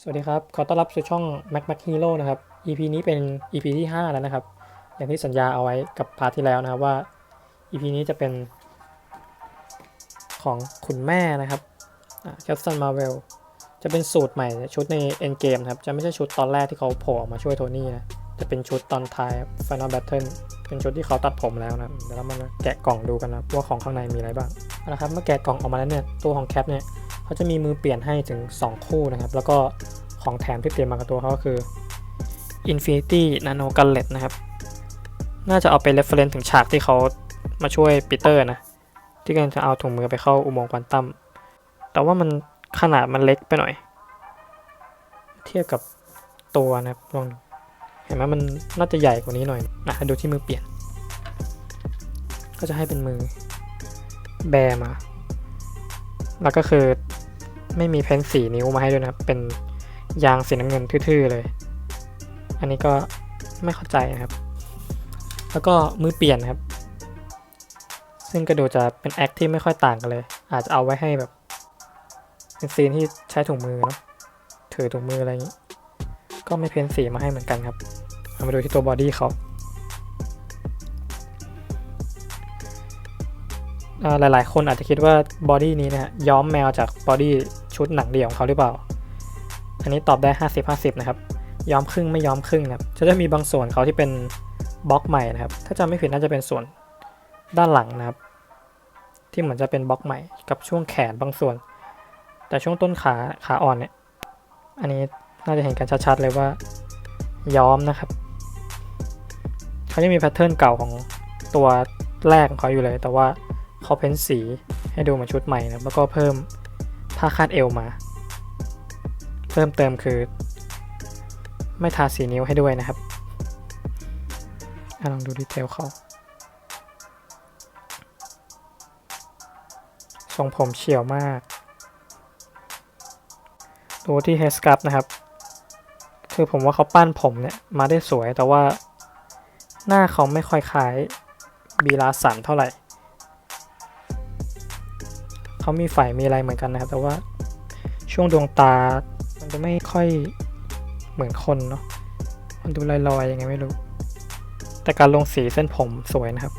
สวัสดีครับ ขอต้อนรับสู่ช่อง Mac Mac Hero นะครับ EP นี้เป็น EP ที่ 5 แล้วนะครับ อย่างที่สัญญาเอาไว้กับพาร์ทที่แล้วนะครับว่า EP นี้จะเป็นของคุณแม่นะครับแคปตันมาเวลจะเป็นสูตรใหม่ชุดใน Endgame ครับ จะไม่ใช่ชุดตอนแรกที่เขาโผล่มาช่วยโทนี่นะ จะเป็นชุดตอนท้าย Final Battle เป็นชุดที่เขาตัดผมแล้วนะเดี๋ยวเรามาแกะกล่องดูกันนะว่าของข้างในมีอะไรบ้างเอาละครับเมื่อแกะกล่องออกมาแล้วเนี่ยตัวของแคปเนี่ยเขาจะมีมือเปลี่ยนให้ถึง 2 คู่นะครับ แล้วก็ของแถมที่เตรียมมากับตัวเขาก็คือ Infinity Nano Gullet นะครับ น่าจะเอาไป reference ถึงฉากที่เขามาช่วยปีเตอร์นะ ที่กำลังจะเอาถุงมือไปเข้าอุโมงค์ควอนตัมแต่ว่ามันขนาดมันเล็กไปหน่อย เทียบกับตัวนะครับลองดู ห็นไหมมันน่าจะใหญ่กว่านี้หน่อยนะดูที่มือเปลี่ยน ก็จะให้เป็นมือแบมา แล้วก็คือไม่มีเพนสีนิ้วมาให้ด้วยนะเป็นยางสีน้ำเงินทื่อๆเลย อันนี้ก็ไม่เข้าใจนะครับ แล้วก็มือเปลี่ยนครับ ซึ่งก็ดูจะเป็นแอคที่ไม่ค่อยต่างกันเลย อาจจะเอาไว้ให้แบบ เป็นซีนที่ใช้ถุงมือเนาะถือถุงมืออะไรอย่างนี้ ก็ไม่เพ้นสีมาให้เหมือนกันครับ เอามาดูที่ตัวบอดี้เขาอ่าหลายๆ คนอาจจะคิดว่าบอดี้นี้นะฮะย้อมแมวจากบอดี้ชุดหนังเดี่ยวของเขาหรือเปล่า อันนี้ตอบได้ 50 50 นะครับ ย้อมครึ่งไม่ย้อมครึ่งนะครับ จะได้มีบางส่วนเขาที่เป็นบล็อกใหม่นะครับ ถ้าจำไม่ผิดน่าจะเป็นส่วนด้านหลังนะครับ ที่เหมือนจะเป็นบล็อกใหม่กับช่วงแขนบางส่วน แต่ช่วงต้นขาขาอ่อนเนี่ย อันนี้น่าจะเห็นกันชัดๆเลยว่าย้อมนะครับ เขายังมีแพทเทิร์นเก่าของตัวแรกของเขาอยู่เลย แต่ว่าเขาเพ้นสีให้ดูเหมือนชุดใหม่นะแล้วก็เพิ่มผ้าคาดเอวมา เพิ่มเติมคือ ไม่ทาสีนิ้วให้ด้วยนะครับอลองดูดีเทลเขาทรงผมเฉียวมาก ดูที่เฮสกับนะครับ คือผมว่าเขาปั้นผมเนี่ย มาได้สวยแต่ว่า หน้าเขาไม่ค่อยคล้ายบีลาสันเท่าไหร่ เขามีฝ่ายมีอะไรเหมือนกันนะครับ แต่ว่าช่วงดวงตา มันจะไม่ค่อยเหมือนคนเนาะ มันดูลอยๆยังไงไม่รู้ แต่การลงสีเส้นผมสวยนะครับ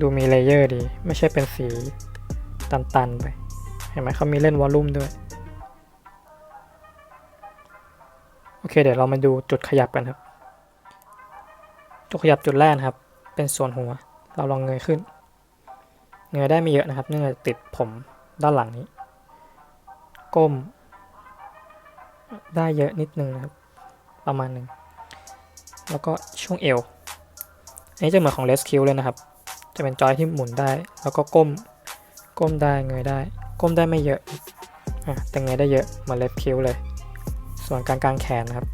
ดูมีเลเยอร์ดี ไม่ใช่เป็นสีตันๆไป เห็นไหมเขามีเล่นวอลลุ่มด้วย โอเค เดี๋ยวเรามาดูจุดขยับกันครับ จุดขยับจุดแรกนะครับ เป็นส่วนหัว เราลองเงยขึ้น เงยได้ไม่เยอะนะครับ เนื่องจากติดผมด้านหลังนี้ ก้ม ได้เยอะนิดนึงนะครับ ประมาณหนึ่ง แล้วก็ช่วงเอว อันนี้จะเหมือนของเลสคิวเลยนะครับ จะเป็นจอยที่หมุนได้ แล้วก็ก้ม ก้มได้เงยได้ ก้มได้ไม่เยอะอะแต่เงยได้เยอะเหมือนเลสคิวเลย ส่วนการกางแขนนะครับ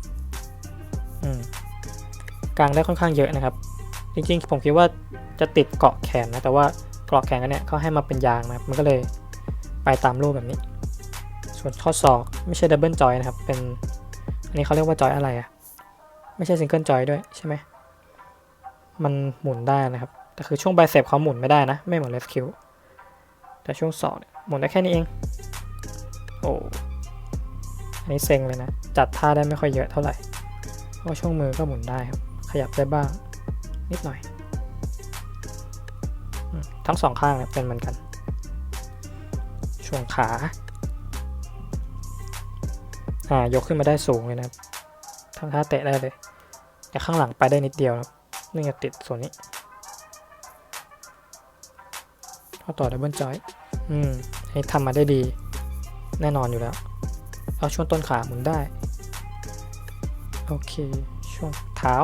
อืม กลางได้ค่อนข้างเยอะนะครับ จริงๆ ผมคิดว่าจะติดเกาะแขนนะ แต่ว่าเกาะแขนกันเนี่ยเขาให้มาเป็นยางนะครับ มันก็เลยไปตามรูปแบบนี้ ส่วนข้อศอกไม่ใช่ดับเบิลจอยนะครับ เป็น อันนี้เขาเรียกว่าจอยอะไรอะไม่ใช่ซิงเกิลจอยด้วยใช่ไหม มันหมุนได้นะครับ แต่คือช่วงไบเซปเขาหมุนไม่ได้นะ ไม่เหมือนเลฟคิวแต่ช่วงศอกหมุนได้แค่นี้เอง โอ้ อันนี้เซ็งเลยนะ จัดท่าได้ไม่ค่อยเยอะเท่าไหร่ เพราะช่วงมือก็หมุนได้ครับ ยับได้บ้าง นิดหน่อย ทั้งสองข้างเเป็นเหมือนกัน ช่วงขาอ่ายกขึ้นมาได้สูงเลยนะครับทำท่าเตะได้เลย แต่ข้างหลังไปได้นิดเดียวครับเนื่องจากติดส่วนนี้เข้าต่อดับเบิลจอย อืมให้ทำมาได้ดี แน่นอนอยู่แล้ว เอาช่วงต้นขาหมุนได้ โอเค ช่วงเท้า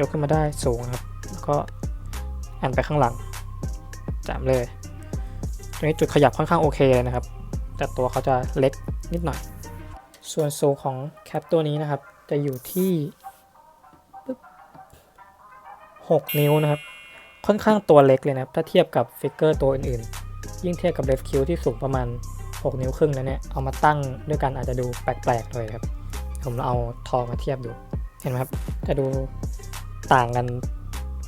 ยกขึ้นมาได้สูงนะครับ แล้วก็อันไปข้างหลังจามเลยตรงนี้จุดขยับค่อนข้างโอเคเลยนะครับ แต่ตัวเขาจะเล็กนิดหน่อย ส่วนสูงของแคปตัวนี้นะครับ จะอยู่ที่ 6 นิ้วนะครับ ค่อนข้างตัวเล็กเลยนะครับ ถ้าเทียบกับฟิกเกอร์ตัวอื่นๆ ยิ่งเทียบกับเลฟคิวที่สูงประมาณ 6 นิ้วครึ่งแล้วเนี่ย เอามาตั้งด้วยกันอาจจะดูแปลกๆเลยครับ ผมเอาทองมาเทียบดู เห็นไหมครับ จะดู ต่างกัน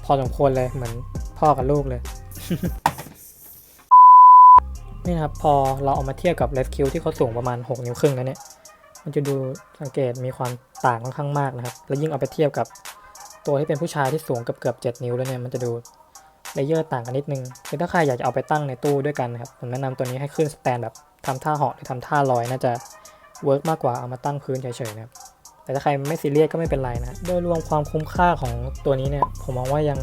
พอสมควรเลยเหมือนพ่อกับลูกเลย นี่นะครับพอเราเอามาเทียบกับเลฟคิวที่เขาสูงประมาณ 6 นิ้วครึ่งแล้วเนี่ย มันจะดูสังเกตมีความต่างค่อนข้างมากนะครับ แล้วยิ่งเอาไปเทียบกับตัวที่เป็นผู้ชายที่สูงเกือบเกือบ7นิ้วแล้วเนี่ยมันจะดูเลเยอร์ต่างกันนิดนึงคือถ้าใครอยากจะเอาไปตั้งในตู้ด้วยกันนะครับผมแนะนำตัวนี้ให้ขึ้นสแตนแบบทำท่าเหาะหรือทำท่าลอยน่าจะเวิร์กมากกว่าเอามาตั้งพื้นเฉยๆนะครับ แต่ถ้าใครไม่ซีเรียสก็ไม่เป็นไรนะโดยรวมความคุ้มค่าของตัวนี้เนี่ย ผมมองว่ายัง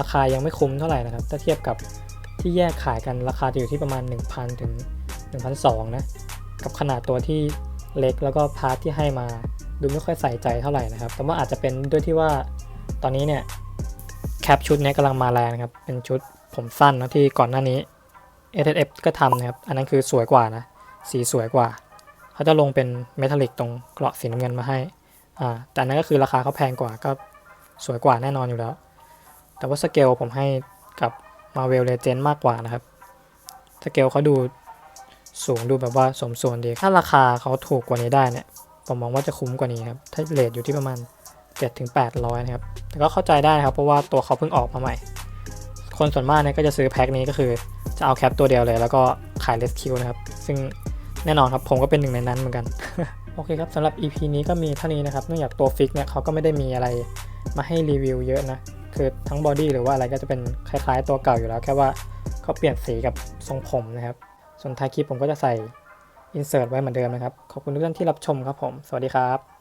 ราคายังไม่คุ้มเท่าไหร่นะครับ ถ้าเทียบกับที่แยกขายกันราคาจะอยู่ที่ประมาณ 1,000 ถึง 1,200 นะ กับขนาดตัวที่เล็กแล้วก็พาร์ทที่ให้มาดูไม่ค่อยใส่ใจเท่าไหร่นะครับ แต่ว่าอาจจะเป็นด้วยที่ว่าตอนนี้เนี่ยแคปชุดนี้กำลังมาแรงนะครับ เป็นชุดผมสั้นนะที่ก่อนหน้านี้ s f ก็ทำนะครับ อันนั้นคือสวยกว่านะ สีสวยกว่า เขาจะลงเป็นเมทัลลิกตรงเกราะสีน้ำเงินมาให้ อ่าแต่นั้นก็คือราคาเขาแพงกว่าก็สวยกว่าแน่นอนอยู่แล้ว แต่ว่าสเกลผมให้กับ Marvel Legend มากกว่านะครับสเกลเขาดูสูงดูแบบว่าสมส่วนดี ถ้าราคาเขาถูกกว่านี้ได้เนี่ย ผมมองว่าจะคุ้มกว่านี้ครับ ถ้าเลทอยู่ที่ประมาณ 7-800 นะครับ แต่ก็เข้าใจได้นะครับ เพราะว่าตัวเขาเพิ่งออกมาใหม่ คนส่วนมากเนี่ยก็จะซื้อแพ็คนี้ก็คือจะเอาแคปตัวเดียวเลย แล้วก็ขายเลสคิวนะครับ ซึ่งแน่นอนครับผมก็เป็นหนึ่งในนั้นเหมือนกัน โอเคครับสำหรับ EP นี้ก็มีเท่านี้นะครับเนื่องจากตัวฟิกเนี่ยเขาก็ไม่ได้มีอะไรมาให้รีวิวเยอะนะ คือทั้งบอดี้หรือว่าอะไรก็จะเป็นคล้ายๆตัวเก่าอยู่แล้ว แค่ว่าเขาเปลี่ยนสีกับทรงผมนะครับ ส่วนท้ายคลิปผมก็จะใส่ insert ไว้เหมือนเดิมนะครับ ขอบคุณทุกท่านที่รับชมครับผม สวัสดีครับ